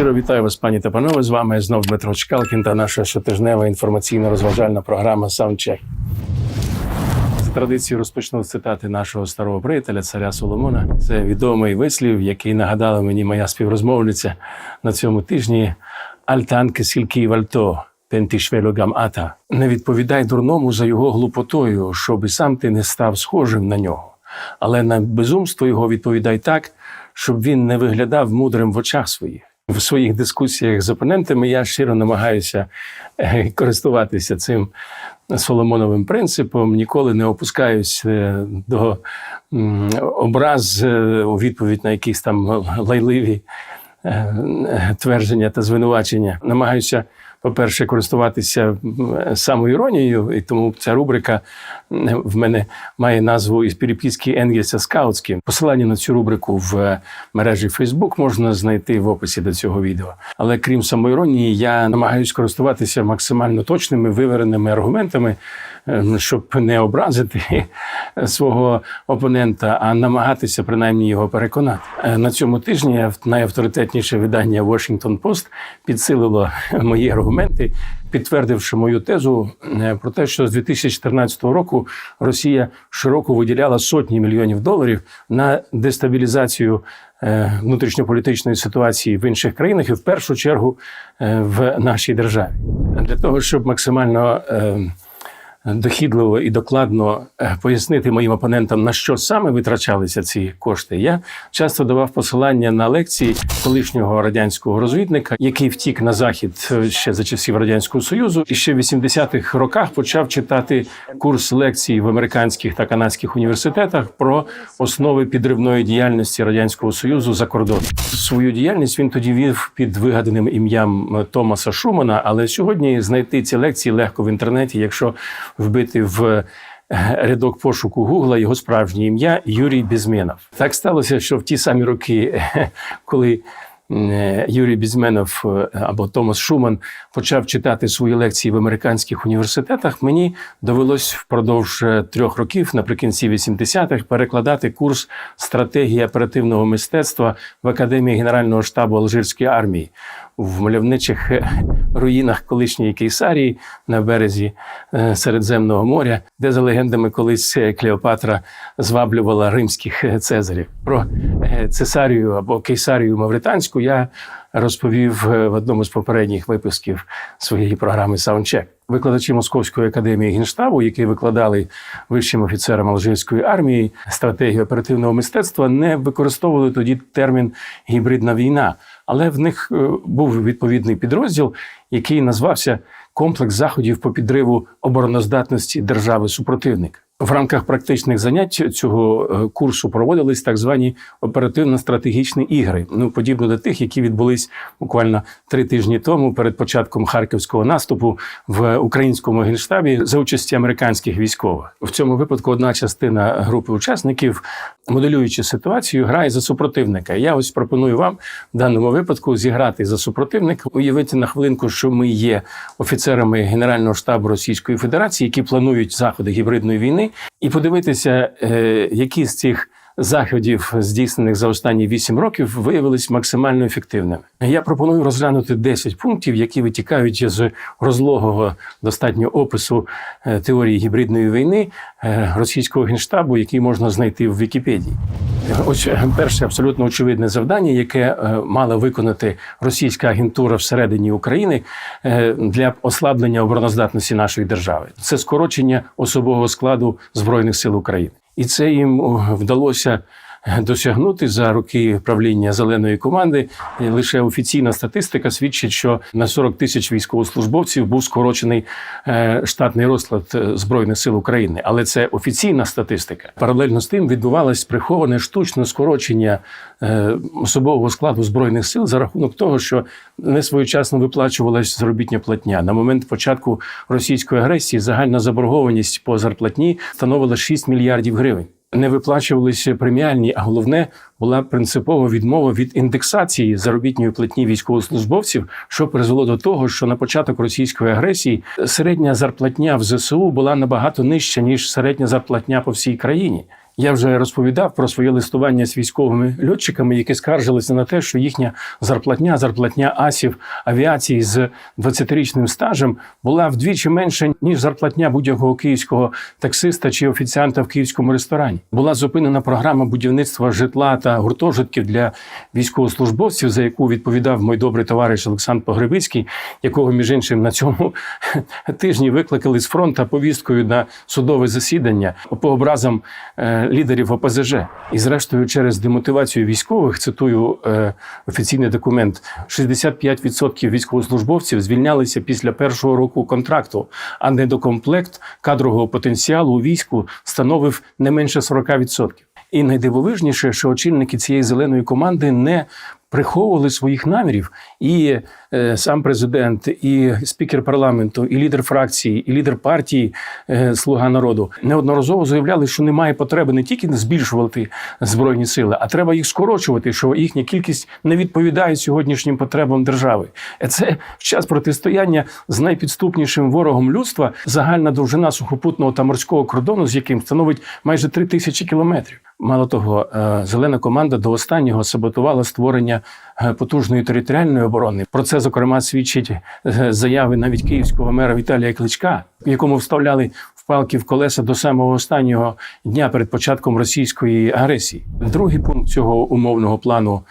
Щиро вітаю вас, пані та панове. З вами знов Дмитро Чкалкін та наша щотижнева інформаційно-розважальна програма Саундчек. За традицією розпочну з цитати нашого старого приятеля, царя Соломона. Це відомий вислів, який нагадала мені моя співрозмовниця на цьому тижні. Альтанке сільки вальто. Пентішвелогам ата. Не відповідай дурному за його глупотою, щоб сам ти не став схожим на нього. Але на безумство його відповідай так, щоб він не виглядав мудрим в очах своїх. В своїх дискусіях з опонентами я щиро намагаюся е, користуватися цим Соломоновим принципом. Ніколи не опускаюсь е, до образ е, у відповідь на якісь там лайливі твердження та звинувачення. Намагаюся, по-перше, користуватися самоіронією, і тому ця рубрика в мене має назву із переписки Енгельса Скаутські. Посилання на цю рубрику в е, мережі Facebook можна знайти в описі до цього відео. Але крім самоіронії, я намагаюся користуватися максимально точними вивереними аргументами, е, щоб не образити свого опонента, а намагатися принаймні його переконати. Е, На цьому тижні найавторитетніше видання Washington Post підсилило мої аргументи, підтвердивши мою тезу е, про те, що з 2014 року Росія щороку виділяла сотні мільйонів доларів на дестабілізацію е, внутрішньополітичної ситуації в інших країнах і в першу чергу в нашій державі для того, щоб максимально дохідливо і докладно е, пояснити моїм опонентам, на що саме витрачалися ці кошти. Я часто давав посилання на лекції колишнього радянського розвідника, який втік на захід е, ще за часів радянського союзу, і ще в 80-х роках почав читати курс лекцій в американських та канадських університетах про основи підривної діяльності радянського союзу за кордоном. Свою діяльність він тоді вів під вигаданим ім'ям е, Томаса Шумана. Але сьогодні знайти ці лекції легко в інтернеті, якщо вбити в е, рядок пошуку Гугла його справжнє ім'я Юрій Безменов. Так сталося, що в ті самі роки, коли е, Юрій Бізменов е, або Томас Шуман почав читати свої лекції в американських університетах. Мені довелось впродовж трьох років, наприкінці 80-х, перекладати курс стратегії оперативного мистецтва в Академії Генерального штабу Алжирської армії в мальовничих руїнах колишньої Кейсарії на березі е, Середземного моря, де за легендами колись е, Клеопатра зваблювала римських е, цезарів. Про Цесарію або Кейсарію Мавританську я розповів в одному з попередніх випусків своєї програми Саундчек. Викладачі Московської академії генштабу, які викладали вищим офіцерам Алжирської армії стратегію оперативного мистецтва, не використовували тоді термін гібридна війна, але в них е, був відповідний підрозділ, який назвався комплекс заходів по підриву обороноздатності держави супротивник. В рамках практичних занять цього е, курсу проводились так звані оперативно-стратегічні ігри, ну подібно до тих, які відбулись буквально три тижні тому перед початком харківського наступу в українському генштабі за участі американських військових. В цьому випадку одна частина групи учасників, моделюючи ситуацію, грає за супротивника. Я ось пропоную вам в даному випадку зіграти за супротивника. Уявити на хвилинку, що ми є офіцерами Генерального штабу Російської Федерації, які планують заходи гібридної війни, і подивитися, е, які з цих заходів, здійснених за останні 8 років, виявились максимально ефективними. Я пропоную розглянути 10 пунктів, які витікають з розлогого достатньо опису е, теорії гібридної війни е, російського генштабу, який можна знайти в Вікіпедії. Ось е, перше абсолютно очевидне завдання, яке мала виконати російська агентура всередині України для ослаблення обороноздатності нашої держави. Це скорочення особового складу збройних сил України, і це їм вдалося. Досягнути за роки правління зеленої команди лише офіційна статистика свідчить, що на 40 тисяч військовослужбовців був скорочений е, штатний розклад е, збройних сил України. Але це офіційна статистика. Паралельно з тим відбувалось приховане штучне скорочення е, особового складу збройних сил за рахунок того, що не своєчасно виплачувалась заробітня платня. На момент початку російської агресії загальна заборгованість по зарплатні становила 6 мільярдів гривень. Не виплачувалися преміальні, а головне була принципова відмова від індексації заробітної платні військовослужбовців, що призвело до того, що на початок російської агресії середня зарплатня в ЗСУ була набагато нижча ніж середня зарплатня по всій країні. Я вже розповідав про своє листування з військовими льотчиками, які скаржилися на те, що їхня зарплатня, зарплатня асів авіації з 20-річним стажем була вдвічі менша, ніж зарплатня будь-якого київського таксиста чи офіціанта в київському ресторані. Була зупинена програма будівництва житла та гуртожитків для військовослужбовців, за яку відповідав мій добрий товариш Олександр Погребицький, якого між іншим на цьому тижні викликали з фронту повісткою на судове засідання по образам е, лідерів ОПЗЖ. І зрештою, через демотивацію військових, цитую е, офіційний документ: 65% військовослужбовців звільнялися після першого року контракту, а недокомплект кадрового потенціалу у війську становив не менше 40%. І найдивовижніше, що очільники цієї зеленої команди не приховували своїх намірів, і е, сам президент, і спікер парламенту, і лідер фракції, і лідер партії е, Слуга народу неодноразово заявляли, що немає потреби не тільки збільшувати збройні сили, а треба їх скорочувати, що їхня кількість не відповідає сьогоднішнім потребам держави. Е, Це в час протистояння з найпідступнішим ворогом людства загальна довжина сухопутного та морського кордону, з яким становить майже три тисячі кілометрів. Мало того, е, зелена команда до останнього саботувала створення е, потужної територіальної оборони. Про це зокрема свідчить е, заяви навіть київського мера Віталія Кличка, якому вставляли впалки в колеса до самого останнього дня перед початком російської агресії. Другий пункт цього умовного плану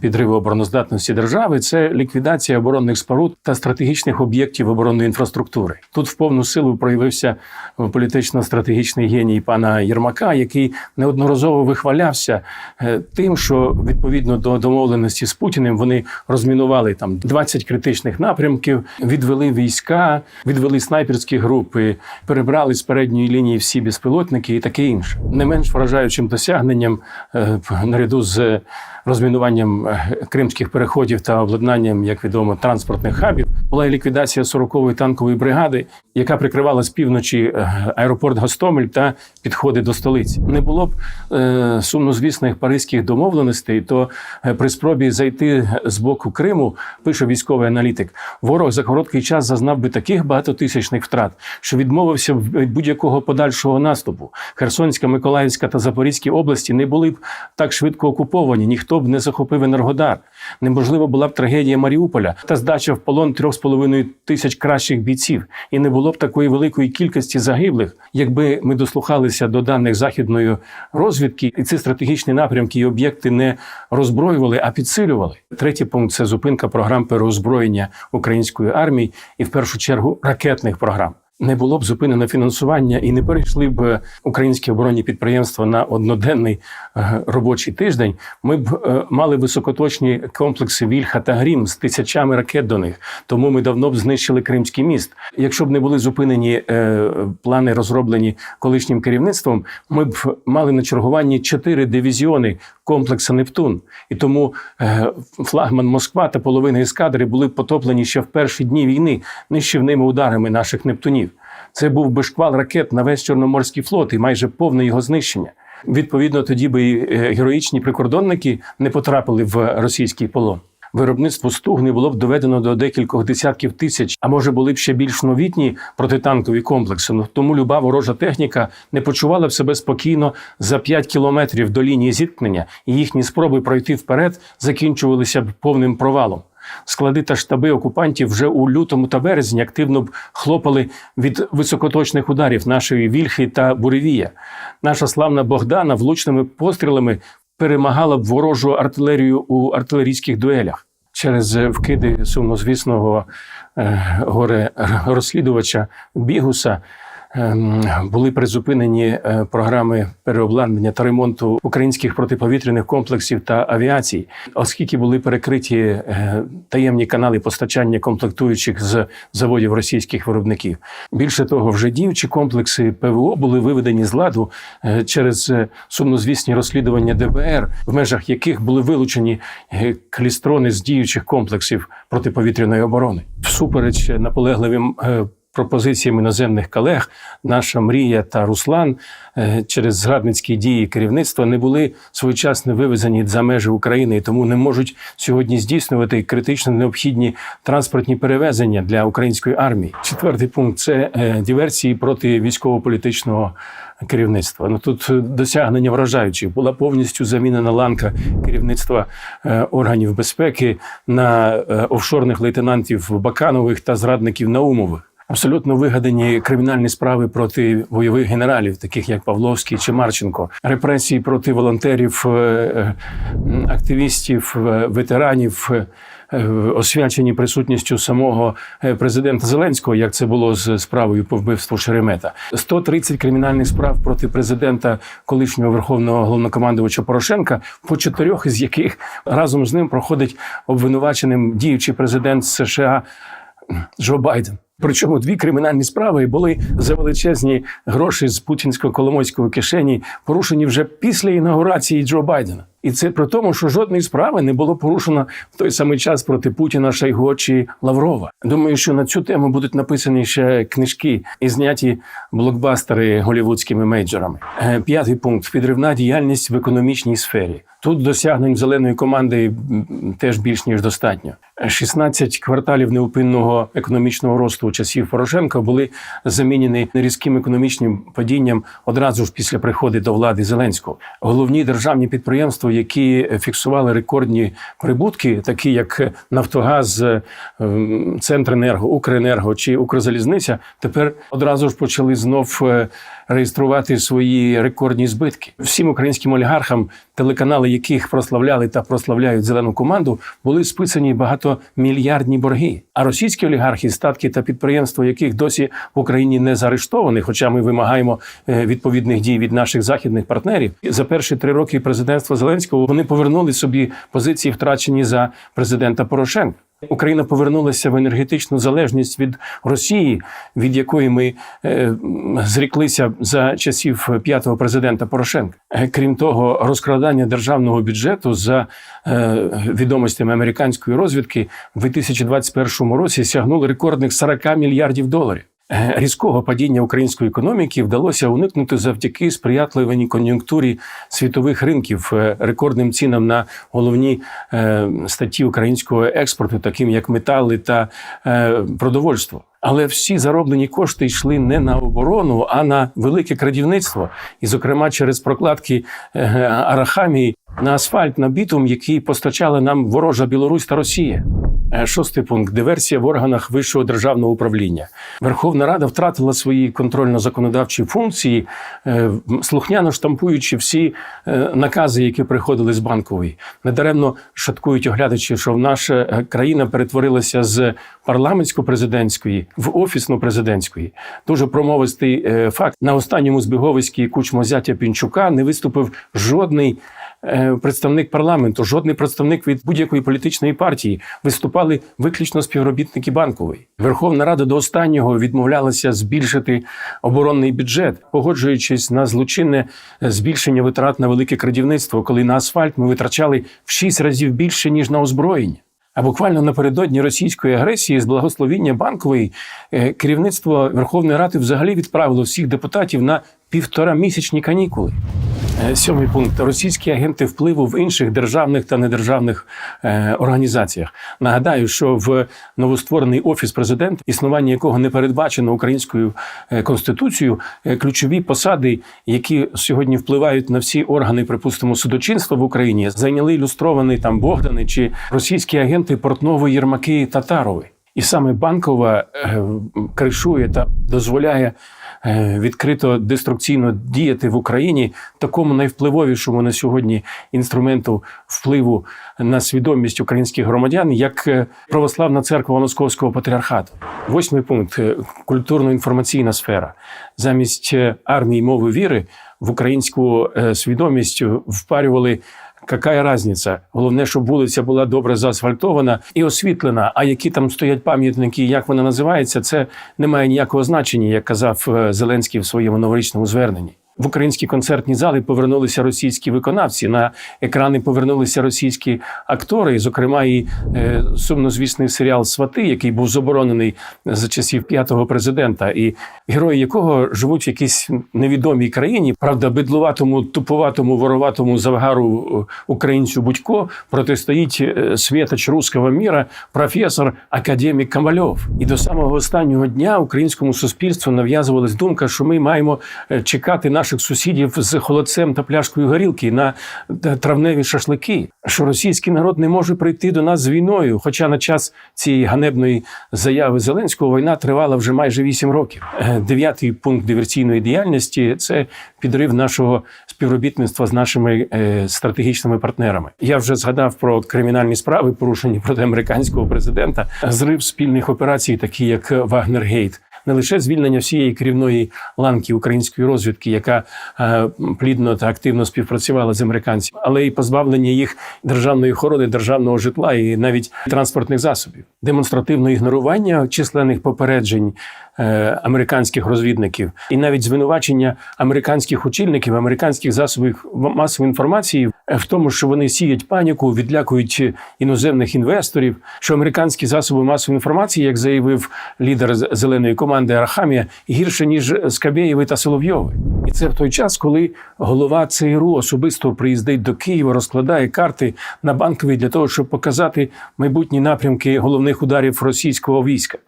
підриву обороноздатності держави це ліквідація оборонних споруд та стратегічних об'єктів оборонної інфраструктури. Тут в повну силу проявився політично-стратегічний геній пана Єрмака, який неодноразово вихвалявся е, тим, що відповідно до домовленості з Путіним вони розмінували там 20 критичних напрямків, відвели війська, відвели снайперські групи, перебрали з передньої лінії всі безпілотники і таке інше. Не менш вражаючим досягненням е, наряду з розмінуванням е, кримських переходів та обладнанням, як відомо, транспортних хабів. Була і ліквідація 40-ї танкової бригади, яка прикривала з півночі е, аеропорт Гостомель та підходи до столиці. Не було б е, сумнозвісних паризьких домовленостей, то е, при спробі зайти з боку Криму, пише військовий аналітик, ворог за короткий час зазнав би таких багатотисячних втрат, що відмовився від будь-якого подальшого наступу. Херсонська, Миколаївська та Запорізькі області не були б так швидко окуповані, ніхто б не захопив Енергодар. Неможливо була б трагедія Маріуполя та здача в полон трьох з половиною тисяч кращих бійців, і не було б такої великої кількості загиблих, якби ми дослухалися до даних західної розвідки, і ці стратегічні напрямки і об'єкти не роззброювали, а підсилювали. Третій пункт це зупинка програм переозброєння української армії і в першу чергу ракетних програм. Не було б зупинено фінансування і не перейшли б українські оборонні підприємства на одноденний е, робочий тиждень. Ми б е, мали високоточні комплекси Вільха та Грім з тисячами ракет до них. Тому ми давно б знищили Кримський міст. Якщо б не були зупинені е, плани, розроблені колишнім керівництвом, ми б мали на чергуванні чотири дивізіони комплекса Нептун. І тому е, флагман Москва та половина ескадри були потоплені ще в перші дні війни нищівними ударами наших Нептунів. Це був би шквал ракет на весь Чорноморський флот і майже повне його знищення. Відповідно, тоді би е, героїчні прикордонники не потрапили в російський полон. Виробництво стугни було б доведено до декількох десятків тисяч, а може були б ще більш новітні протитанкові комплекси. Ну, Тому люба ворожа техніка не почувала б себе спокійно за 5 кілометрів до лінії зіткнення, і їхні спроби пройти вперед закінчувалися б повним провалом. Склади та штаби окупантів вже у лютому та березні активно б хлопали від високоточних ударів нашої вільхи та буревія. Наша славна Богдана влучними пострілами перемагала б ворожу артилерію у артилерійських дуелях. Через е, вкиди сумнозвісного е, горе розслідувача Бігуса були призупинені е, програми переобладнання та ремонту українських протиповітряних комплексів та авіації, оскільки були перекриті е, таємні канали постачання комплектуючих з заводів російських виробників. Більше того, вже діючі комплекси ПВО були виведені з ладу е, через сумнозвісні розслідування ДБР, в межах яких були вилучені клістрони з діючих комплексів протиповітряної оборони. Всупереч наполегливим пропозиціям іноземних колег, наша мрія та Руслан е, через зрадницькі дії керівництва не були своєчасно вивезені за межі України і тому не можуть сьогодні здійснювати критично необхідні транспортні перевезення для української армії. Четвертий пункт це е, диверсії проти військово-політичного керівництва. Ну тут е, досягнення вражаючі. Була повністю замінена ланка керівництва органів безпеки на офшорних лейтенантів Баканових та зрадників Наумових. Абсолютно вигадані кримінальні справи проти бойових генералів, таких як Павловський чи Марченко, репресії проти волонтерів, е, активістів, е, ветеранів, е, освячені присутністю самого президента Зеленського, як це було з справою по вбивству Шеремета. 130 кримінальних справ проти президента колишнього верховного головнокомандувача Порошенка, по чотирьох із яких разом з ним проходить обвинуваченим діючий президент США Джо Байден. Причому дві кримінальні справи були за величезні гроші з путінсько-коломойської кишені порушені вже після інаугурації Джо Байдена. І це при тому, що жодної справи не було порушено в той самий час проти Путіна, Шайго чи Лаврова. Думаю, що на цю тему будуть написані ще книжки і зняті блокбастери голівудськими мейджорами. Е, П'ятий пункт підривна діяльність в економічній сфері. Тут досягнень зеленої команди теж більш ніж достатньо. 16 кварталів неупинного економічного росту часів Порошенка були замінені різким економічним падінням одразу ж після приходу до влади Зеленського. Головні державні підприємства, які фіксували рекордні прибутки, такі як Нафтогаз, ем, Центренерго, Укренерго чи Укрзалізниця, тепер одразу ж почали знов е, реєструвати свої рекордні збитки. Всім українським олігархам, телеканали яких прославляли та прославляють зелену команду, були списані багатомільярдні борги. А російські олігархи, статки та підприємства, яких досі в Україні не заарештовані, хоча ми вимагаємо е, відповідних дій від наших західних партнерів, за перші три роки президентства Зеленського вони повернули собі позиції, втрачені за президента Порошенка. Україна повернулася в енергетичну залежність від Росії, від якої ми е, зріклися за часів п'ятого президента Порошенка. Е, Крім того, розкрадання державного бюджету за е, відомостями американської розвідки в 2021 році сягнули рекордних 40 мільярдів доларів. Е, Різкого падіння української економіки вдалося уникнути завдяки сприятливій кон'юнктурі світових ринків, е, рекордним цінам на головні е, статті українського експорту, таким як метали та продовольство. Але всі зароблені кошти йшли не на оборону, а на велике крадівництво, і, зокрема, через прокладки арахамії на асфальт на бітум, який постачали нам ворожа Білорусь та Росія. Е, Шостий пункт диверсія в органах вищого державного управління. Верховна Рада втратила свої контрольно-законодавчі функції, е, слухняно штампуючи всі е, накази, які приходили з банкової. Недаремно шаткують оглядачі, що наша країна перетворилася з парламентсько-президентської в офісно-президентської. Дуже промовистий факт на останньому збіговиській кучмо зятя Пінчука не виступив жодний представник парламенту, жодний представник від будь-якої політичної партії. Виступали виключно співробітники банкової. Верховна Рада до останнього відмовлялася збільшити оборонний бюджет, погоджуючись на злочинне е, збільшення витрат на велике крадівництво, коли на асфальт ми витрачали в шість разів більше ніж на озброєння. А буквально напередодні російської агресії з благословіння банкової е, керівництво Верховної Ради взагалі відправило всіх депутатів на півтора місячні канікули. Е, Сьомий пункт російські агенти впливу в інших державних та недержавних е, організаціях. Нагадаю, що в новостворений офіс президента, існування якого не передбачено українською е, конституцією, ключові посади, які сьогодні впливають на всі органи, припустимо, судочинства в Україні, зайняли ілюстровані там Богдани чи російські агенти Портнової, Єрмаки Татарови. І саме банкова кришує та дозволяє відкрито деструкційно діяти в Україні такому найвпливовішому на сьогодні інструменту впливу на свідомість українських громадян, як е, православна церква Московського патріархату. Восьмий пункт е, культурно-інформаційна сфера. Замість е, армії мови віри в українську е, свідомість впарювали Какая разниця? Головне, щоб вулиця була добре заасфальтована і освітлена. А які там стоять пам'ятники, як вона називається, це не має ніякого значення, як казав е, Зеленський в своєму новорічному зверненні. В українські концертні зали повернулися російські виконавці. На екрани повернулися російські актори. І, зокрема, і е, сумнозвісний серіал Свати, який був заборонений за часів п'ятого президента, і герої якого живуть в якійсь невідомій країні. Правда, бидлуватому, туповатому, вороватому завгару е, українцю Будько протистоїть е, світоч руського міра, професор академік Камальов. І до самого останнього дня українському суспільству нав'язувалась думка, що ми маємо е, чекати наших сусідів з холодцем та пляшкою горілки на е, травневі шашлики. Що російський народ не може прийти до нас з війною. Хоча на час цієї ганебної заяви Зеленського війна тривала вже майже 8 років. Е, Дев'ятий пункт диверсійної діяльності це підрив нашого співробітництва з нашими е, стратегічними партнерами. Я вже згадав про кримінальні справи, порушені проти американського президента, зрив спільних операцій, такі як Вагнергейт. Не лише звільнення всієї керівної ланки української розвідки, яка е, плідно та активно співпрацювала з американцями, але й позбавлення їх державної охорони, державного житла і навіть транспортних засобів, демонстративне ігнорування численних попереджень е, американських розвідників, і навіть звинувачення американських очільників, американських засобів масової інформації в тому, що вони сіють паніку, відлякують іноземних інвесторів, що американські засоби масової інформації, як заявив лідер зеленої команди Арахамія, гірше ніж Скабєєви та Соловйови. І це в той час, коли голова ЦРУ особисто приїздить до Києва, розкладає карти на банкові для того, щоб показати майбутні напрямки головних ударів російського війська.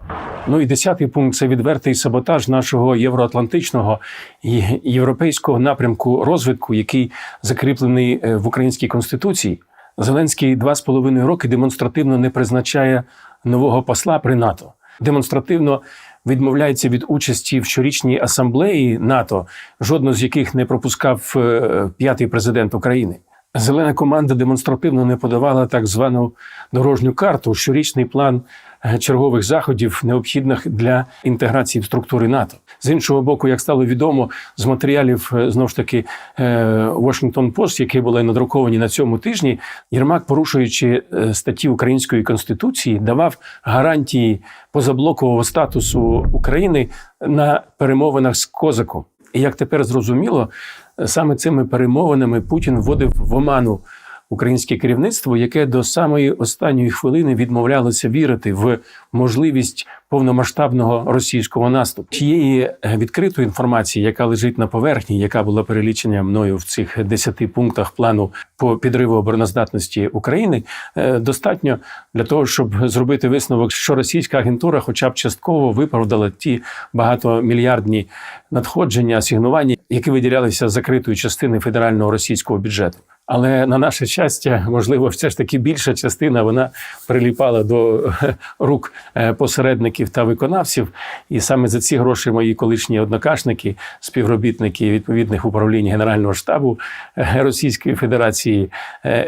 Ну і десятий пункт це відвертий саботаж нашого євроатлантичного і європейського напрямку розвитку, який закріплений е, в українській конституції. Зеленський два з половиною роки демонстративно не призначає нового посла при НАТО. Демонстративно відмовляється від участі в щорічній асамблеї НАТО, жодну з яких не пропускав е, п'ятий президент України. Зелена команда демонстративно не подавала так звану дорожню карту, щорічний план е, чергових заходів, необхідних для інтеграції в структури НАТО. З іншого боку, як стало відомо з матеріалів е, знов ж таки е, Washington Post, які були надруковані на цьому тижні, Єрмак, порушуючи е, статті української конституції, давав гарантії позаблокового статусу України на перемовинах з Козаком. І як тепер зрозуміло, саме цими перемовинами Путін вводив в оману українське керівництво, яке до самої останньої хвилини відмовлялося вірити в можливість повномасштабного російського наступу. Тієї відкритої інформації, яка лежить на поверхні, яка була перелічена мною в цих десяти пунктах плану по підриву обороноздатності України, е, достатньо для того, щоб зробити висновок, що російська агентура, хоча б частково виправдала ті багатомільярдні надходження, асигнування, які виділялися з закритої частини федерального російського бюджету. Але на наше щастя, можливо, все ж таки більша частина вона приліпала до е, рук е, посередників та виконавців. І саме за ці гроші мої колишні однокашники, співробітники відповідних управлінь Генерального штабу е, Російської Федерації,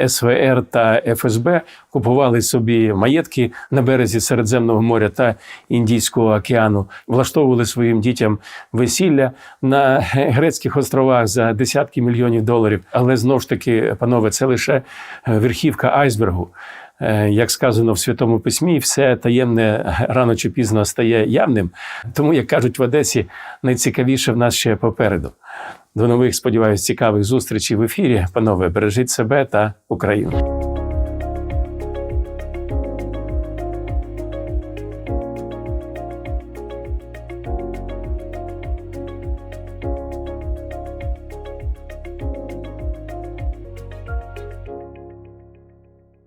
СВР та ФСБ купували собі маєтки на березі Середземного моря та Індійського океану, влаштовували своїм дітям весілля на грецьких островах за десятки мільйонів доларів. Але знов ж таки, панове, це лише е, верхівка айсбергу. Е, Як сказано в Святому Письмі, все таємне рано чи пізно стає явним. Тому, як кажуть в Одесі, найцікавіше в нас ще попереду. До нових, сподіваюся, цікавих зустрічей в ефірі. Панове, бережіть себе та Україну.